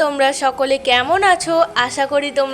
তোমরা সকলে কেমন আছো? আশা করি তোমরা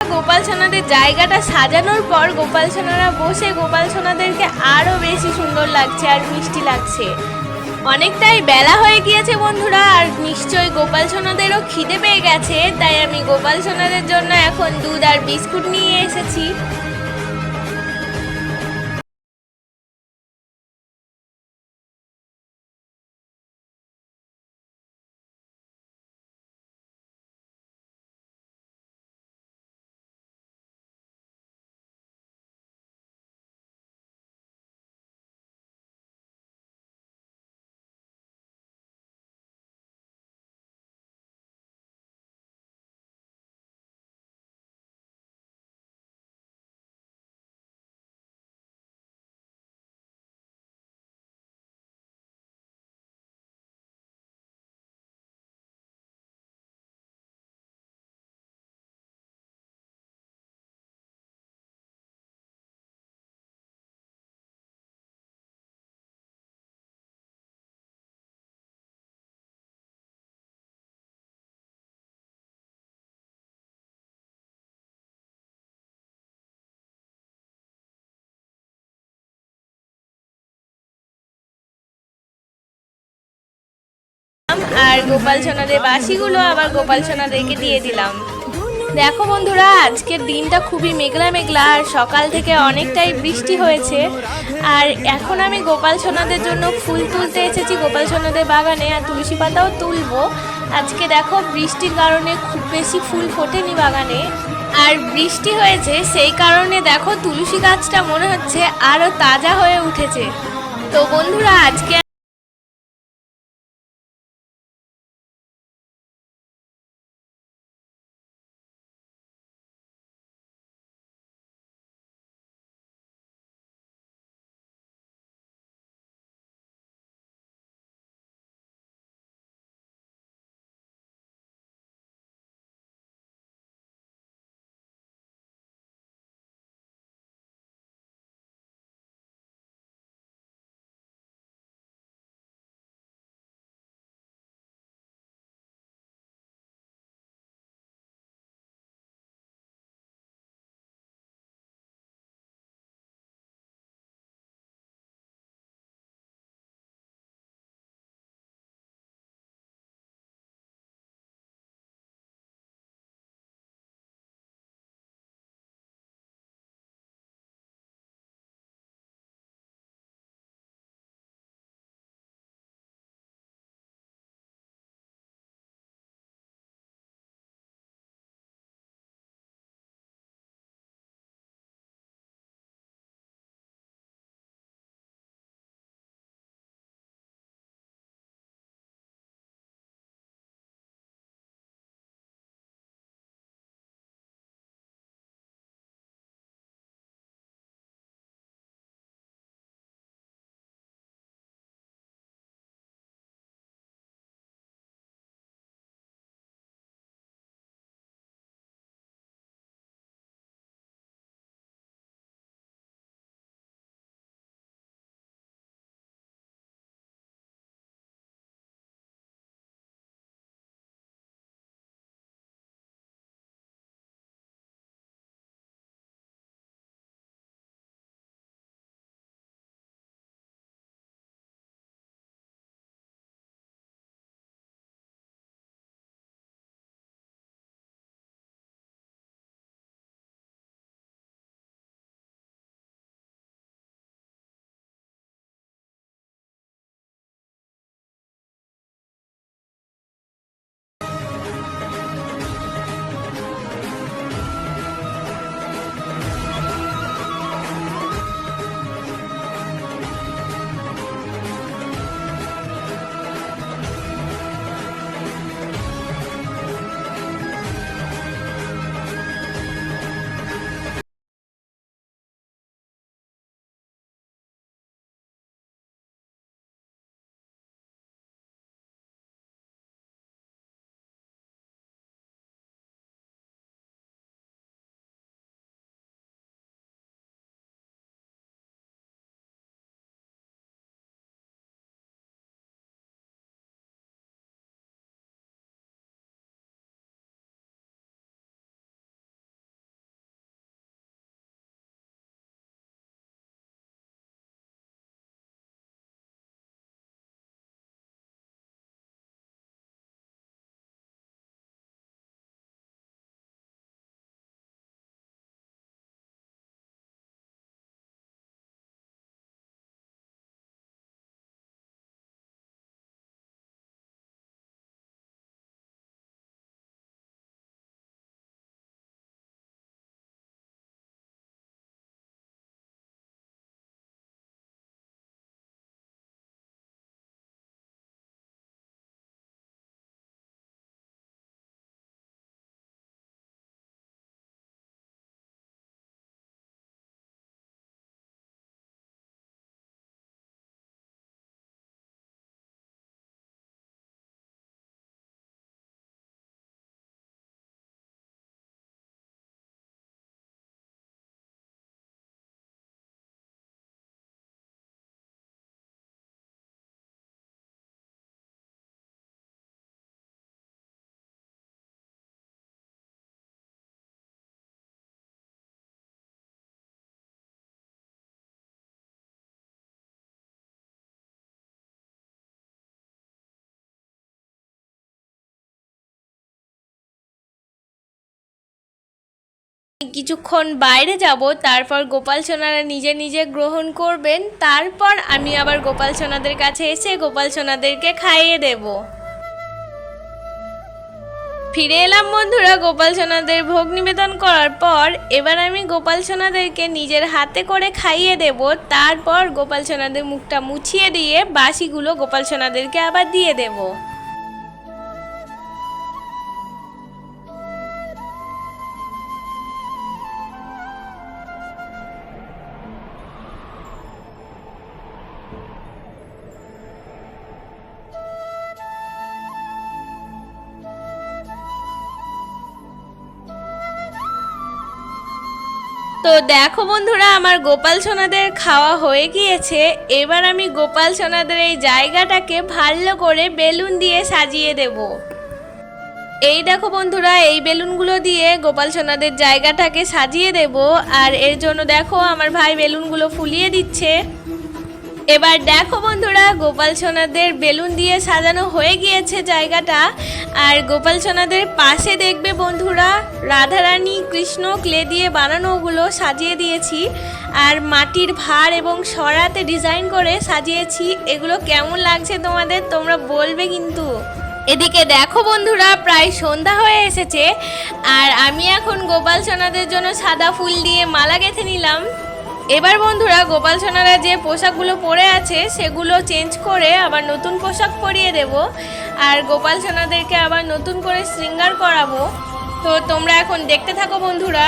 গোপাল সোনাদের জায়গাটা সাজানোর পর গোপাল সোনারা বসে গোপাল সোনাদেরকে আরও বেশি সুন্দর লাগছে আর মিষ্টি লাগছে। অনেকটাই বেলা হয়ে গিয়েছে বন্ধুরা, আর নিশ্চয় গোপাল সোনাদেরও খিদে পেয়ে গেছে, তাই আমি গোপাল সোনাদের জন্য এখন দুধ আর বিস্কুট নিয়ে এসেছি। আর গোপাল সোনাদের বাসিগুলো আবার গোপাল সোনাদেরকে দিয়ে দিলাম। দেখো বন্ধুরা, আজকের দিনটা খুবই মেঘলা মেঘলা, আর সকাল থেকে অনেকটাই বৃষ্টি হয়েছে। আর এখন আমি গোপাল সোনাদের জন্য ফুল তুলতে এসেছি। গোপাল সোনাদের বাগানে আর তুলসী পাতাও তুলবো। আজকে দেখো, বৃষ্টির কারণে খুব বেশি ফুল ফোটেনি বাগানে। আর বৃষ্টি হয়েছে, সেই কারণে দেখো, তুলসী গাছটা মনে হচ্ছে আরও তাজা হয়ে উঠেছে। তো বন্ধুরা, আজকে কিছুক্ষণ বাইরে যাব, তারপর গোপাল সোনারা নিজে নিজে গ্রহণ করবেন, তারপর আমি আবার গোপাল সোনাদের কাছে এসে গোপাল সোনাদেরকে খাইয়ে দেব। ফিরে এলাম বন্ধুরা গোপাল সোনাদের ভোগ নিবেদন করার পর, এবার আমি গোপাল সোনাদেরকে নিজের হাতে করে খাইয়ে দেব, তারপর গোপাল সোনাদের মুখটা মুছিয়ে দিয়ে বাসিগুলো গোপাল সোনাদেরকে আবার দিয়ে দেবো। তো দেখো বন্ধুরা, আমার গোপাল সোনাদের খাওয়া হয়ে গিয়েছে। এবার আমি গোপাল সোনাদের এই জায়গাটাকে ভালো করে বেলুন দিয়ে সাজিয়ে দেব। এই দেখো বন্ধুরা, এই বেলুনগুলো দিয়ে গোপাল সোনাদের জায়গাটাকে সাজিয়ে দেব। আর এর জন্য দেখো, আমার ভাই বেলুনগুলো ফুলিয়ে দিচ্ছে। এবার দেখো বন্ধুরা, গোপাল সোনাদের বেলুন দিয়ে সাজানো হয়ে গিয়েছে জায়গাটা। আর গোপাল সোনাদের পাশে দেখবে বন্ধুরা, রাধারানী কৃষ্ণ ক্লে দিয়ে বানানো ওগুলো সাজিয়ে দিয়েছি। আর মাটির ভার এবং সরাতে ডিজাইন করে সাজিয়েছি। এগুলো কেমন লাগছে তোমাদের তোমরা বলবে কিন্তু। এদিকে দেখো বন্ধুরা, প্রায় সন্ধ্যা হয়ে এসেছে। আর আমি এখন গোপাল সোনাদের জন্য সাদা ফুল দিয়ে মালা গেঁথে নিলাম। এবার বন্ধুরা গোপাল সোনারা যে পোশাকগুলো পরে আছে, সেগুলো চেঞ্জ করে আবার নতুন পোশাক পরিয়ে দেব। আর গোপাল সোনাদেরকে আবার নতুন করে শৃঙ্গার করাবো। তো তোমরা এখন দেখতে থাকো বন্ধুরা।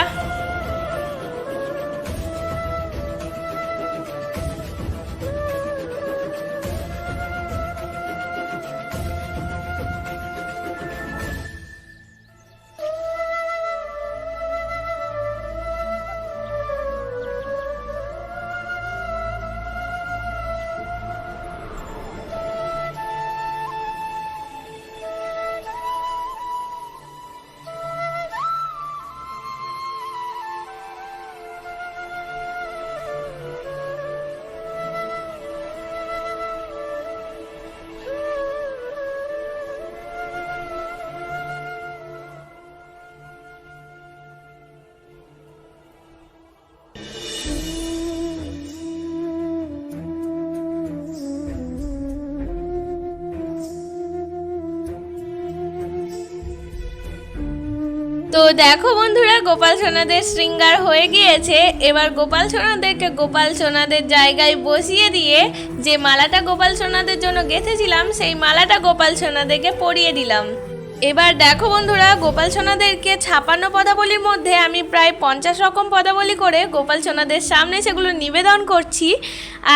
দেখো বন্ধুরা, গোপাল সোনাদের শৃঙ্গার হয়ে গিয়েছে। এবার গোপাল সোনাদেরকে গোপাল সোনাদের জায়গায় বসিয়ে দিয়ে যে মালাটা গোপাল সোনাদের জন্য গেঁথেছিলাম, সেই মালাটা গোপাল সোনাদেরকে পরিয়ে দিলাম। এবার দেখো বন্ধুরা, গোপাল সোনাদেরকে ছাপান্ন পদাবলীর মধ্যে আমি প্রায় পঞ্চাশ রকম পদাবলী করে গোপাল সোনাদের সামনে সেগুলো নিবেদন করছি।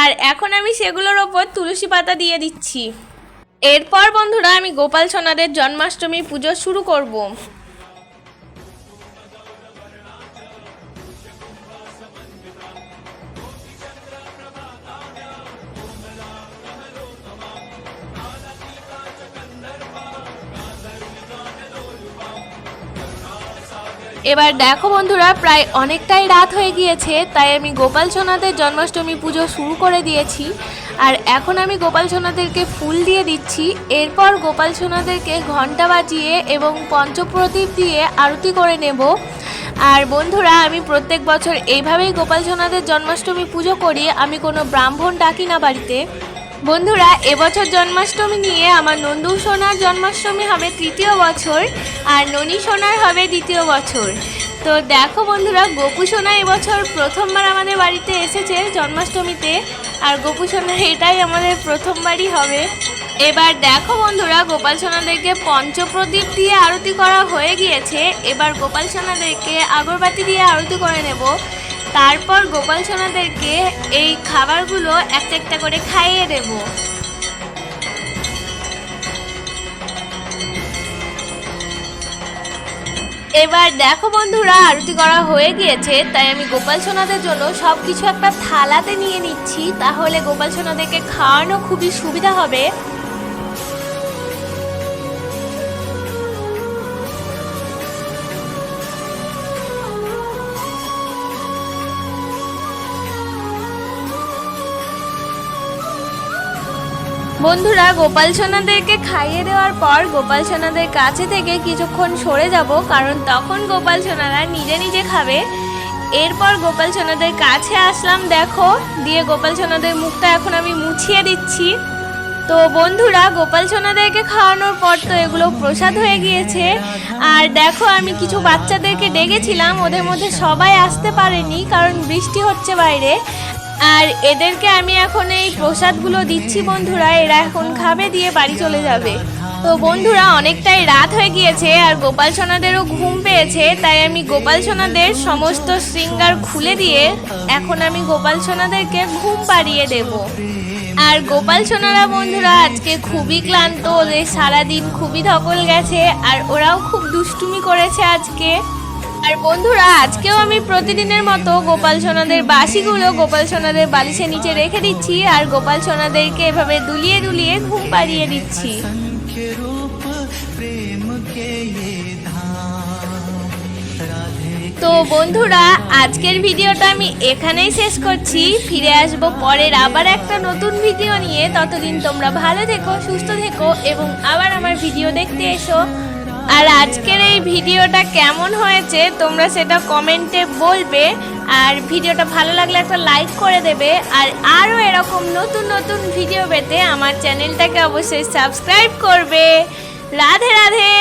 আর এখন আমি সেগুলোর ওপর তুলসী পাতা দিয়ে দিচ্ছি। এরপর বন্ধুরা, আমি গোপাল সোনাদের জন্মাষ্টমী পুজো শুরু করব। এবার দেখো বন্ধুরা, প্রায় অনেকটাই রাত হয়ে গিয়েছে, তাই আমি গোপাল সোনাদের জন্মাষ্টমী পুজো শুরু করে দিয়েছি। আর এখন আমি গোপাল সোনাদেরকে ফুল দিয়ে দিচ্ছি। এরপর গোপাল সোনাদেরকে ঘণ্টা বাজিয়ে এবং পঞ্চপ্রদীপ দিয়ে আরতি করে নেব। আর বন্ধুরা, আমি প্রত্যেক বছর এইভাবেই গোপাল সোনাদের জন্মাষ্টমী পুজো করি। আমি কোনো ব্রাহ্মণ ডাকি না বাড়িতে। বন্ধুরা, এবছর জন্মাষ্টমী নিয়ে আমার নন্দু সোনার জন্মাষ্টমী হবে তৃতীয় বছর আর ননী সোনার হবে দ্বিতীয় বছর। তো দেখো বন্ধুরা, গোপু সোনা এবছর প্রথমবার আমাদের বাড়িতে এসেছে জন্মাষ্টমীতে আর গোপু সোনা এটাই আমাদের প্রথমবারই হবে। এবার দেখো বন্ধুরা, গোপাল সোনাদেরকে পঞ্চপ্রদীপ দিয়ে আরতি করা হয়ে গিয়েছে। এবার গোপাল সোনাদেরকে আগরবাতি দিয়ে আরতি করে নেব। তারপর গোপাল সোনাদেরকে এই খাবারগুলো একটা একটা করে খাইয়ে দেব। এবার দেখো বন্ধুরা, আরতি করা হয়ে গিয়েছে, তাই আমি গোপাল সোনাদের জন্য সব কিছু একটা থালাতে নিয়ে নিচ্ছি। তাহলে গোপাল সোনাদেরকে খাওয়ানো খুবই সুবিধা হবে। বন্ধুরা, গোপাল সোনাদেরকে খাইয়ে দেওয়ার পর গোপাল সোনাদের কাছে থেকে কিছুক্ষণ সরে যাব, কারণ তখন গোপাল সোনারা নিজে নিজে খাবে। এরপর গোপাল সোনাদের কাছে আসলাম, দেখো, দিয়ে গোপাল সোনাদের মুখটা এখন আমি মুছিয়ে দিচ্ছি। তো বন্ধুরা, গোপাল সোনাদেরকে খাওয়ানোর পর তো এগুলো প্রসাদ হয়ে গিয়েছে। আর দেখো, আমি কিছু বাচ্চাদেরকে ডেকেছিলাম, ওদের মধ্যে সবাই আসতে পারেনি, কারণ বৃষ্টি হচ্ছে বাইরে। আর এদেরকে আমি এখন এই প্রসাদগুলো দিচ্ছি, বন্ধুরা। এরা এখন খাবে, দিয়ে বাড়ি চলে যাবে। তো বন্ধুরা, অনেকটাই রাত হয়ে গিয়েছে আর গোপাল সোনাদেরও ঘুম পেয়েছে। তাই আমি গোপাল সোনাদের সমস্ত শৃঙ্গার খুলে দিয়ে এখন আমি গোপাল সোনাদেরকে ঘুম পাড়িয়ে দেবো। আর গোপাল সোনারা, বন্ধুরা, আজকে খুবই ক্লান্ত। ওদের সারাদিন খুবই ধকল গেছে, আর ওরাও খুব দুষ্টুমি করেছে আজকে। আর বন্ধুরা, আজকেও আমি প্রতিদিনের মতো গোপাল সোনাদের বাসিগুলো গোপাল সোনাদের বালিশের নিচে রেখে দিচ্ছি আর গোপাল সোনাদেরকে এভাবে দুলিয়ে দুলিয়ে ঘুম পাড়িয়ে দিচ্ছি। তো বন্ধুরা, আজকের ভিডিওটা আমি এখানেই শেষ করছি। ফিরে আসব পরের আবার একটা নতুন ভিডিও নিয়ে। ততদিন তোমরা ভালো থেকো, সুস্থ থেকো এবং আবার আমার ভিডিও দেখতে এসো। আর আজকের এই ভিডিওটা কেমন হয়েছে তোমরা সেটা কমেন্টে বলবে। আর ভিডিওটা ভালো লাগলে একটা লাইক করে দেবে। আর আরও এরকম নতুন নতুন ভিডিও পেতে আমার চ্যানেলটাকে অবশ্যই সাবস্ক্রাইব করবে। রাধে রাধে!